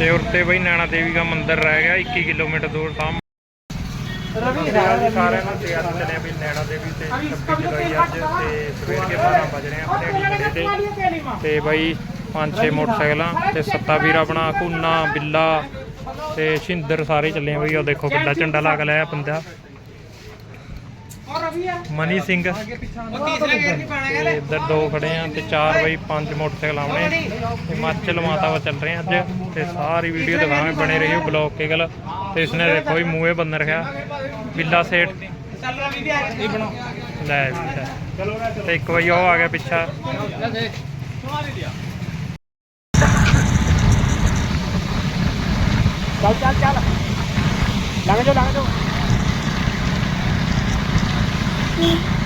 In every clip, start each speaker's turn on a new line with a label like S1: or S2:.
S1: ਤੇ ਉਰਤੇ ਬਈ ਨੈਣਾ ਦੇਵੀ ਦਾ ਮੰਦਿਰ ਰਹਿ ਗਿਆ 21 ਕਿਲੋਮੀਟਰ ਦੂਰ ਸਾਹਮਣੇ ਰਵੀ ਸਾਰਿਆਂ ਨੂੰ ਤੇ ਅੱਜ ਚੱਲੇ ਵੀ ਨੈਣਾ ਦੇਵੀ ਤੇ 26 ਜੁਲਾਈ ਅੱਜ ਤੇ ਸਵੇਰ ਕੇ 12 ਵਜ ਰਹੇ ਆ ਆਪਣੇ ਤੇ। ਤੇ ਬਾਈ ਪੰਜ ਛੇ ਮੋਟਰਸਾਈਕਲਾਂ ਤੇ ਸੱਤਾ ਵੀਰ ਆਪਣਾ ਕੂਨਾ ਬਿੱਲਾ ਤੇ ਸ਼ਿੰਦਰ ਸਾਰੇ ਚੱਲੇ ਬਈ। ਉਹ ਦੇਖੋ ਕਿੱਡਾ ਝੰਡਾ ਲਾ ਕੇ ਲਿਆ ਬੰਦਾ। ਮਨੀ ਸਿੰਘ। ਤੇ ਇੱਧਰ ਦੋ ਖੜੇ ਆ ਤੇ ਚਾਰ ਬਈ ਪੰਜ ਮੋਟਰਸਾਈਕਲ ਆਉਣੇ। ਹਿਮਾਚਲ ਮਾਤਾ ਵਾ ਚੱਲ ਰਹੇ ਆ ਅੱਜ ਤੇ ਸਾਰੀ ਵੀਡੀਓ ਦਿਖਾਵਾਂਗੇ ਬਣੇ ਰਹੀਓ ਬਲੌਗ ਕੇ ਗੱਲ ਤੇ ਇਸਨੇ ਦੇਖੋ ਵੀ ਮੂਹੇ ਬੰਦ ਰੱਖਿਆ। ਬਿੱਲਾ ਸੇਠ। ਲੈ ਵੀ ਚਲੋ ਤੇ ਇੱਕ ਵਈ ਉਹ ਆ ਗਿਆ ਪਿੱਛਾ।
S2: ਚੱਲ ਚੱਲ ਚੱਲ। ਲੰਘ ਜਾਓ ਲੰਘ ਜਾਓ। me.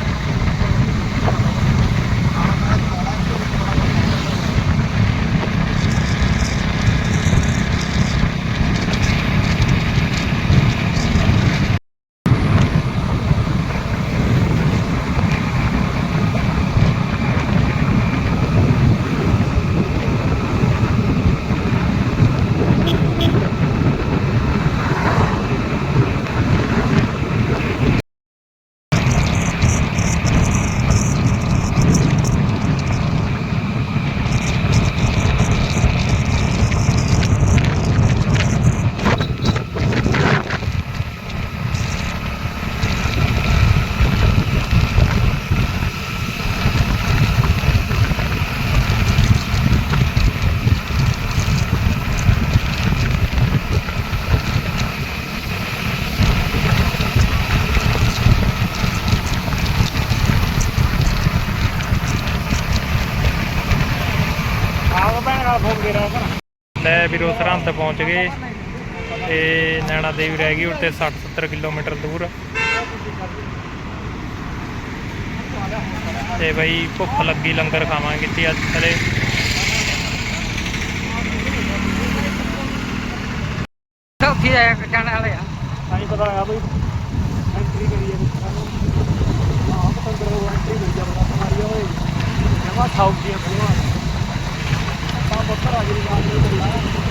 S1: ਲੈ ਵੀਰੋ ਸਰਹੰਦ ਪਹੁੰਚ ਗਏ। ਤੇ ਨੈਣਾ ਦੇਵੀ ਰਹਿ ਗਈ ਉੱਤੇ 60 70 ਕਿਲੋਮੀਟਰ ਦੂਰ। ਤੇ ਬਈ ਭੁੱਖ ਲੱਗੀ ਲੰਗਰ ਖਾਵਾਂਗੇ ਕਿਤੇ ਅੱਜ ਚਲੇ
S3: ਸੌਖੀ ਹੈ ਜਾਣ ਵਾਲੇ ਆ।
S2: ਨਹੀਂ ਪਤਾ ਲੱਗਾ ਬਈ ਐਂਟਰੀ ਕਰੀਏ ਆਹ ਪਤੰਦਰ ਉਹ ਐਂਟਰੀ ਹੋਈ ਜਾਂਦਾ ਮਾਰੀ ਓਏ। ਜਮਾ ਖਾਉ ਕੀ ਬੁਆ ਤਾਂ ਬੱਤਰ ਆ ਨਹੀਂ ਕਰਦਾ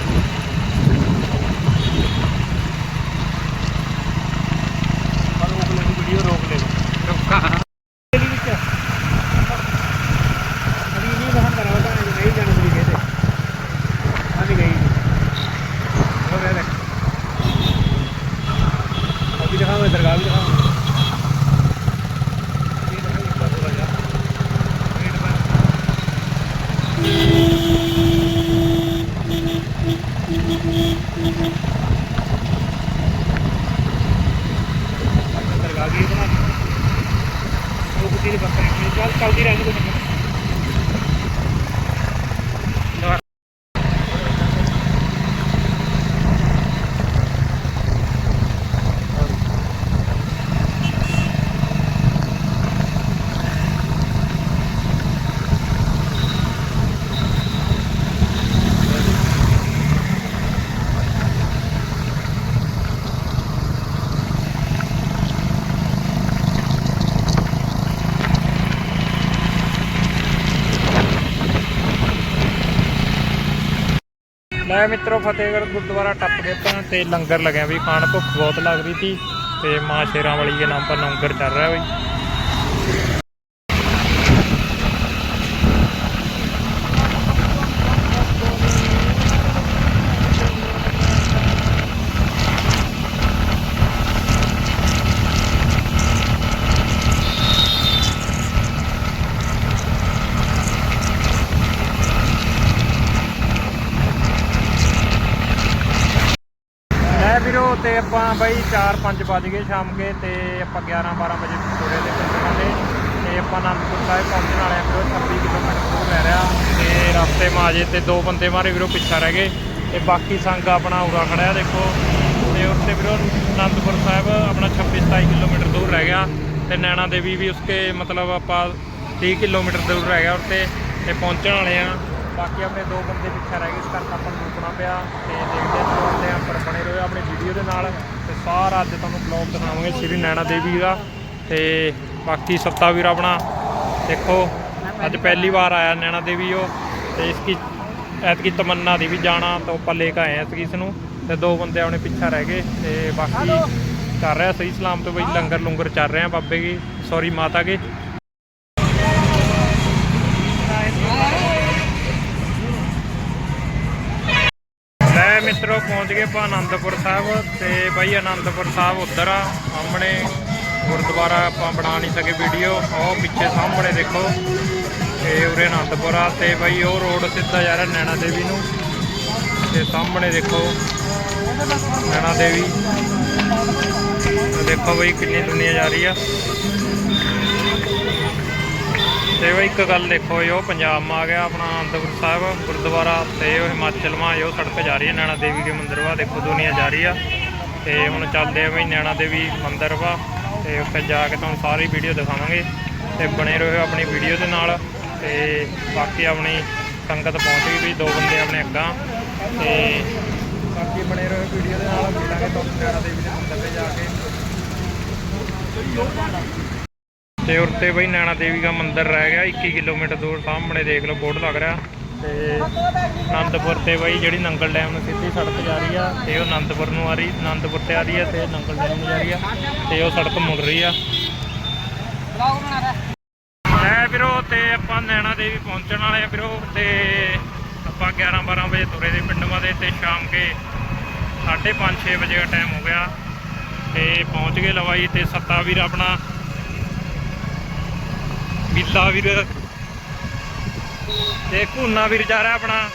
S2: ਬੱਕਰੀ ਚੱਲ ਚੱਲਦੀ ਰਹਿੰਦੀ ਕੋਈ ਲੈ
S1: ਮਿੱਤਰੋ ਫਤਿਹਗੜ੍ਹ ਗੁਰਦੁਆਰਾ ਟੱਪ ਕੇ ਤਾਂ ਤੇ ਲੰਗਰ ਲੱਗਿਆ ਵੀ ਖਾਣ ਭੁੱਖ ਬਹੁਤ ਲੱਗ ਰਹੀ ਸੀ ਤੇ ਮਾਂ ਸ਼ੇਰਾਂ ਵਾਲੀ ਦੇ ਨਾਮ ਪਰ ਲੰਗਰ ਚੱਲ ਰਿਹਾ ਬਈ ਲੈ ਵੀਰੋ ਤੇ ਆਪਾਂ ਬਾਈ 4-5 ਵਜ ਗਏ ਸ਼ਾਮ ਕੇ ਤੇ ਆਪਾਂ 11-12 ਵਜੇ ਤੁਰੇ ਦੇ ਕੰਨਾਂ ਤੇ ਆਪਾਂ ਅਨੰਦਪੁਰ ਸਾਹਿਬ ਪਹੁੰਚਣ ਵਾਲੇ ਆ ਵੀਰੋ 26 ਕਿਲੋਮੀਟਰ ਦੂਰ ਰਹਿ ਰਿਹਾ। ਤੇ ਰਸਤੇ ਮਾਜੇ ਤੇ ਦੋ ਬੰਦੇ ਮਾਰੇ ਵੀਰੋ, ਪਿੱਛਾ ਰਹਿ ਗਏ। ਤੇ ਬਾਕੀ ਸੰਗ ਆਪਣਾ ਉਰਾ ਖੜਿਆ ਦੇਖੋ। ਤੇ ਉੱਥੇ ਵੀਰੋ, ਅਨੰਦਪੁਰ ਸਾਹਿਬ ਆਪਣਾ 26-27 ਕਿਲੋਮੀਟਰ ਦੂਰ ਰਹਿ ਗਿਆ। ਤੇ ਨੈਣਾ ਦੇਵੀ ਵੀ ਉਸਕੇ ਮਤਲਬ ਆਪਾਂ 30 ਕਿਲੋਮੀਟਰ ਦੂਰ ਰਹਿ ਗਿਆ ਉੱਤੇ ਤੇ ਪਹੁੰਚਣ ਵਾਲੇ ਆ ਬਾਕੀ ਆਪਣੇ ਦੋ ਬੰਦੇ ਪਿੱਛੇ ਰਹਿ ਗਏ ਇਸ ਕਰਕੇ ਆਪਾਂ ਨੂੰ ਰੁਕਣਾ ਪਿਆ ਤੇ ਦੇਖਦੇ ਹਾਂ ਚਲਾਉਂਦੇ ਆ ਪਰ ਬਣੇ ਰਹੋ ਆਪਣੀ ਵੀਡੀਓ ਦੇ ਨਾਲ। ਤੇ ਸਾਰਾ ਅੱਜ ਤੁਹਾਨੂੰ ਬਲੌਗ ਦਿਖਾਵਾਂਗੇ ਸ਼੍ਰੀ ਨੈਣਾ ਦੇਵੀ ਦਾ। ਤੇ ਬਾਕੀ ਸੱਤਾ ਵੀਰ ਆਪਣਾ ਦੇਖੋ ਅੱਜ ਪਹਿਲੀ ਵਾਰ ਆਇਆ ਨੈਣਾ ਦੇਵੀ ਉਹ। ਤੇ ਇਸकी ਐਤਕੀ ਤਮੰਨਾ ਦੀ ਵੀ ਜਾਣਾ ਤਾਂ ਆਪਾਂ ਲੈ ਕੇ ਆਏ ਆ ਇਸ ਨੂੰ ਤੇ ਦੋ ਬੰਦੇ ਆਪਣੇ ਪਿੱਛਾ ਰਹਿ ਗਏ ਤੇ ਬਾਕੀ ਕਰ ਰਿਹਾ ਸਹੀ ਸਲਾਮ ਤੋਂ ਬਈ ਲੰਗਰ ਲੰਗਰ ਚੱਲ ਰਿਹਾ ਬਾਬੇ ਕੀ ਸੌਰੀ ਮਾਤਾ ਕੇ। ਲੈ ਮਿੱਤਰੋ ਪਹੁੰਚ ਗਏ ਆਪਾਂ ਆਨੰਦਪੁਰ ਸਾਹਿਬ ਤੇ ਬਾਈ ਆਨੰਦਪੁਰ ਸਾਹਿਬ ਉੱਧਰ ਆ, ਸਾਹਮਣੇ ਗੁਰਦੁਆਰਾ ਆਪਾਂ ਬਣਾ ਨਹੀਂ ਸਕੇ ਵੀਡੀਓ ਉਹ ਪਿੱਛੇ ਸਾਹਮਣੇ ਦੇਖੋ। ਤੇ ਉਰੇ ਆਨੰਦਪੁਰ ਆ ਤੇ ਬਾਈ ਉਹ ਰੋਡ ਸਿੱਧਾ ਜਾ ਰਿਹਾ ਨੈਣਾ ਦੇਵੀ ਨੂੰ। ਤੇ ਸਾਹਮਣੇ ਦੇਖੋ ਨੈਣਾ ਦੇਵੀ। ਦੇਖੋ ਬਾਈ ਕਿੰਨੀ ਦੁਨੀਆ ਜਾ ਰਹੀ ਆ। ਤੇ ਉਹ ਇੱਕ ਗੱਲ ਦੇਖੋ ਇਹ ਉਹ ਪੰਜਾਬ ਮਾ ਗਿਆ, ਆਪਣਾ ਅਨੰਦਪੁਰ ਸਾਹਿਬ, ਗੁਰਦੁਆਰਾ ਤੇ ਉਹ ਹਿਮਾਚਲ ਮਾ ਇਹ ਸੜਕ ਜਾ ਰਹੀ ਹੈ, ਨੈਣਾ ਦੇਵੀ ਦੇ ਮੰਦਿਰ ਵਾ, ਦੇਖੋ ਦੁਨੀਆ ਜਾ ਰਹੀ ਆ। ਤੇ ਹੁਣ ਚੱਲਦੇ ਆ ਵੀ ਨੈਣਾ ਦੇਵੀ ਮੰਦਿਰ ਵਾ, ਤੇ ਉੱਥੇ ਜਾ ਕੇ ਤੁਹਾਨੂੰ ਸਾਰੀ ਵੀਡੀਓ ਦਿਖਾਵਾਂਗੇ। ਤੇ ਬਣੇ ਰਹੋ ਆਪਣੀ ਵੀਡੀਓ ਦੇ ਨਾਲ, ਤੇ ਬਾਕੀ ਆਪਣੀ ਸੰਗਤ ਪਹੁੰਚ ਗਈ ਵੀ ਦੋ ਬੰਦੇ ਆਪਣੇ ਅੱਗਾ। ਤੇ ਬਾਕੀ ਬਣੇ ਰਹੋ ਵੀਡੀਓ ਦੇ ਨਾਲ, ਮਿਲਾਂਗੇ ਤੁਹਾਨੂੰ ਨੈਣਾ ਦੇਵੀ ਦੇ ਮੰਦਿਰ ਤੇ ਜਾ ਕੇ। ਤੇ ਉਰਤੇ ਬਈ ਨੈਣਾ ਦੇਵੀ ਦਾ ਮੰਦਿਰ ਰਹਿ ਗਿਆ 21 ਕਿਲੋਮੀਟਰ ਦੂਰ, ਸਾਹਮਣੇ ਦੇਖ ਲਓ ਬੋਰਡ ਲੱਗ ਰਿਹਾ। ਤੇ ਆਨੰਦਪੁਰ ਤੇ ਬਈ ਜਿਹੜੀ ਨੰਗਲ ਡੈਮ ਨੂੰ ਸਿੱਧੀ ਸੜਕ ਜਾ ਰਹੀ ਆ, ਤੇ ਉਹ ਆਨੰਦਪੁਰ ਨੂੰ ਆ ਰਹੀ ਆਨੰਦਪੁਰ ਤੇ ਆ ਰਹੀ ਆ, ਤੇ ਨੰਗਲ ਡੈਮ ਨੂੰ ਜਾ ਰਹੀ ਆ, ਤੇ ਉਹ ਸੜਕ ਮੁੜ ਰਹੀ ਆ।
S3: ਬਲੌਗ
S1: ਲੈ ਵੀਰੋ, ਤੇ ਆਪਾਂ ਨੈਣਾ ਦੇਵੀ ਪਹੁੰਚਣ ਵਾਲੇ ਆ ਵੀਰੋ, ਤੇ ਆਪਾਂ 11 12 ਵਜੇ ਤੁਰੇ ਦੇ ਪਿੰਡ ਵਾਦੇ ਤੇ ਸ਼ਾਮ ਕੇ 5:30 6 ਵਜੇ ਦਾ ਟਾਈਮ ਹੋ ਗਿਆ। ਤੇ ਪਹੁੰਚ ਗਏ ਲਵਾਈ, ਤੇ ਸੱਤਾ ਵੀਰ ਆਪਣਾ ਬਿੱਲਾ ਵੀਰ। ਤੇ ਘੂਨਾ ਵੀਰ ਜਾ ਰਿਹਾ ਆਪਣਾ।